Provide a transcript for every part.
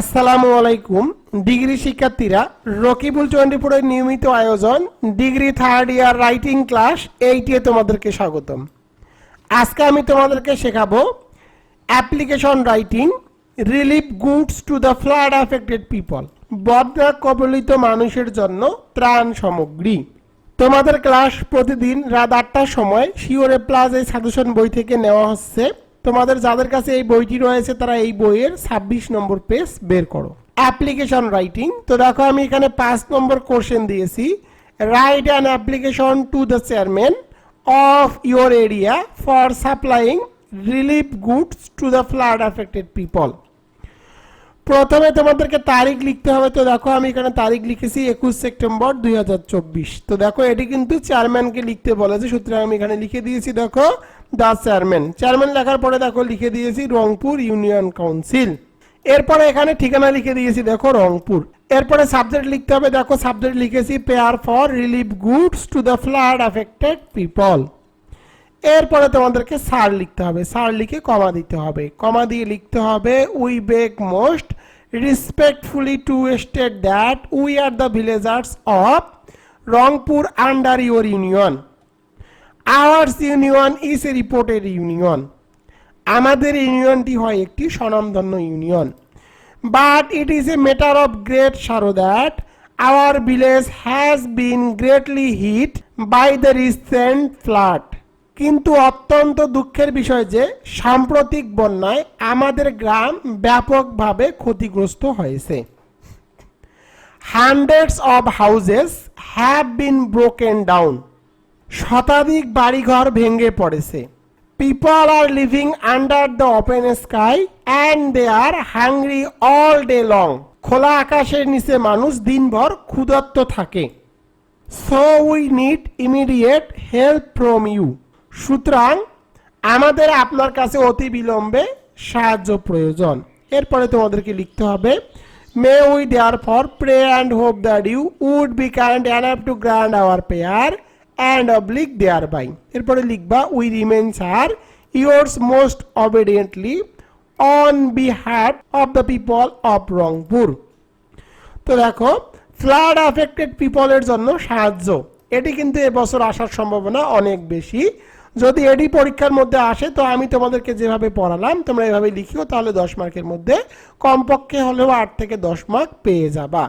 আসসালামু আলাইকুম। ডিগ্রি শিক্ষার্থীরা, রকিবুল ফোরের নিয়মিত আয়োজন, degree third year writing class এইটিয়ে তোমাদেরকে স্বাগতম। আজকে আমি তোমাদেরকে শেখাবো application writing relief goods to the flood affected people বন্যা কবলিত মানুষের জন্য ত্রাণ সামগ্রী। তোমাদের ক্লাস প্রতিদিন রাত আটটার সময় শিওরে প্লাস এই সাজেশন বই থেকে নেওয়া হচ্ছে। তোমাদের যাদের কাছে এই বইটি রয়েছে, তারা এই বইয়ের ছাব্বিশ নম্বর পেজ বের করো। অ্যাপ্লিকেশন রাইটিং তো দেখো আমি এখানে পাঁচ নম্বর কোশ্চেন দিয়েছি। Write an application to the chairman of your area for supplying relief goods to the flood affected people প্রথমে তোমাদেরকে তারিখ লিখতে হবে, তো দেখো আমি এখানে তারিখ লিখেছি একুশ সেপ্টেম্বর দুই হাজার চব্বিশ। তো দেখো এটি কিন্তু চেয়ারম্যানকে লিখতে বলেছে, সুতরাং আমি এখানে লিখে দিয়েছি, দেখো দ্য চেয়ারম্যান। চেয়ারম্যান লেখার পরে দেখো লিখে দিয়েছি রংপুর ইউনিয়ন কাউন্সিল। এরপরে এখানে ঠিকানা লিখে দিয়েছি দেখো রংপুর। এরপরে সাবজেক্ট লিখতে হবে, দেখো সাবজেক্ট লিখেছি prayer for relief goods to the flood affected people. এরপরে তোমাদেরকে সার লিখতে হবে, সার লিখে কমা দিতে হবে। কমা দিয়ে লিখতে হবে we beg most respectfully to state that we are the villagers of Rangpur under your union ours union is a reported union আমাদের ইউনিয়নটি হয় একটি স্বনামধন্য union but it is a matter of great sorrow that our village has been greatly hit by the recent flood কিন্তু অত্যন্ত দুঃখের বিষয় যে, সাম্প্রতিক বন্যায় আমাদের গ্রাম ব্যাপকভাবে ক্ষতিগ্রস্ত হয়েছে। Hundreds of houses have been broken down শতাধিক বাড়িঘর ভেঙে পড়েছে। People are living under the open sky and they are hungry all day long খোলা আকাশের নিচে মানুষ দিনভর ক্ষুধার্ত থাকে। So we need immediate help from you সুতরাং আমাদের আপনার কাছে অতি বিলম্বে সাহায্য প্রয়োজন। এরপরে তোমাদেরকে লিখতে হবে may we therefore pray and hope that you would be kind and to grant our prayer and oblige thereby এরপরে লিখবা we remains are yours most obediently on behalf of the people of Rangpur তো দেখো flood affected পিপলের জন্য সাহায্য। এটি কিন্তু এবছর আসার সম্ভাবনা অনেক বেশি। যদি এটি পরীক্ষার মধ্যে আসে, তো আমি তোমাদেরকে যেভাবে পড়ালাম, তোমরা এভাবে লিখিও, তাহলে দশ মার্কের মধ্যে কমপক্ষে হলেও আট থেকে দশ মার্ক পেয়ে যাবা।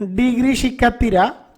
ডিগ্রি শিক্ষার্থীরা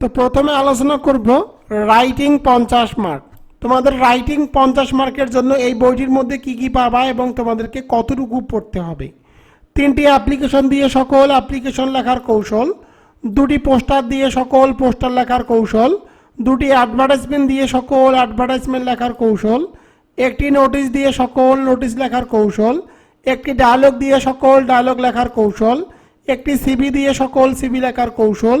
তো প্রথমে আলোচনা করব রাইটিং পঞ্চাশ মার্ক তোমাদের রাইটিং পঞ্চাশ মার্কের জন্য এই বইটির মধ্যে কি কি পাবা এবং তোমাদেরকে কতটুকু পড়তে হবে। তিনটি অ্যাপ্লিকেশন দিয়ে সকল অ্যাপ্লিকেশন লেখার কৌশল, দুটি পোস্টার দিয়ে সকল পোস্টার লেখার কৌশল, দুটি অ্যাডভার্টাইজমেন্ট দিয়ে সকল অ্যাডভার্টাইজমেন্ট লেখার কৌশল, একটি নোটিশ দিয়ে সকল নোটিশ লেখার কৌশল, একটি ডায়লগ দিয়ে সকল ডায়লগ লেখার কৌশল, একটি সিবি দিয়ে সকল সিবি লেখার কৌশল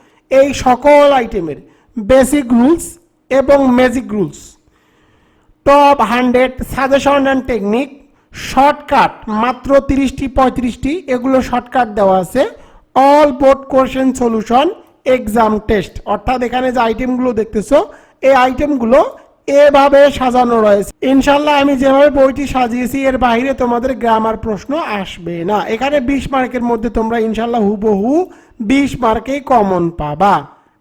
এই সকল আইটেমের বেসিক রুলস এবং magic rules top hundred suggestion and technique shortcut মাত্র তিরিশটি, পঁয়ত্রিশটি, এগুলো শর্টকাট দেওয়া আছে। All board question solution exam test অর্থাৎ এখানে যে আইটেমগুলো দেখতেছো, এই আইটেমগুলো এভাবে সাজানো রয়েছে। ইনশাল্লাহ আমি যেভাবে বইটি সাজিয়েছি, এর বাইরে তোমাদের গ্রামার প্রশ্ন আসবে না। এখানে বিশ মার্কের মধ্যে তোমরা ইনশাল্লাহ হুবহু বিশ মার্কেই কমন পাবা।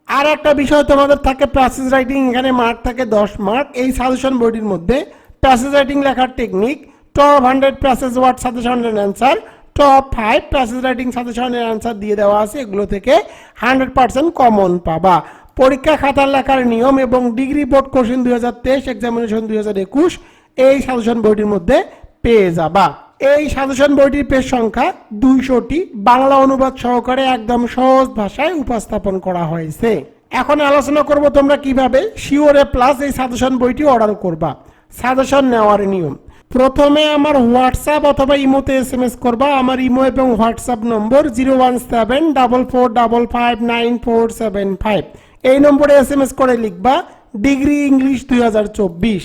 আর একটা বিষয় তোমাদের থাকে প্যাসেজ রাইটিং এখানে মার্ক থাকে দশ মার্ক এই সাজেশন বইটির মধ্যে প্যাসেজ রাইটিং লেখার technique top hundred passage word suggestion answer top five passage writing সাজেশনের অ্যান্সার দিয়ে দেওয়া আছে। এগুলো থেকে হান্ড্রেড পার্সেন্ট কমন পাবা। পরীক্ষা খাতার লেখার নিয়ম এবং ডিগ্রি বোর্ড কোশ্চেন দুই হাজার তেইশ এক্সামিনেশন দুই হাজার একুশ, এই সাজেশন বইটির মধ্যে পেয়ে যাবা। এই সাজেশন বইটির পেজ সংখ্যা দুইশোটি। বাংলা অনুবাদ সহকারে একদম সহজ ভাষায় উপস্থাপন করা হয়েছে। এখন আলোচনা করব তোমরা কীভাবে শিওরে প্লাস এই সাজেশন বইটি অর্ডার করবা। সাজেশন নেওয়ার নিয়ম। প্রথমে আমার হোয়াটসঅ্যাপ অথবা ইমোতে এস এম এস করবা। আমার ইমো এবং WhatsApp number zero one seven double four double five nine four seven five. এই নম্বরে এস এম এস করে লিখবা ডিগ্রি ইংলিশ দুই হাজার চব্বিশ।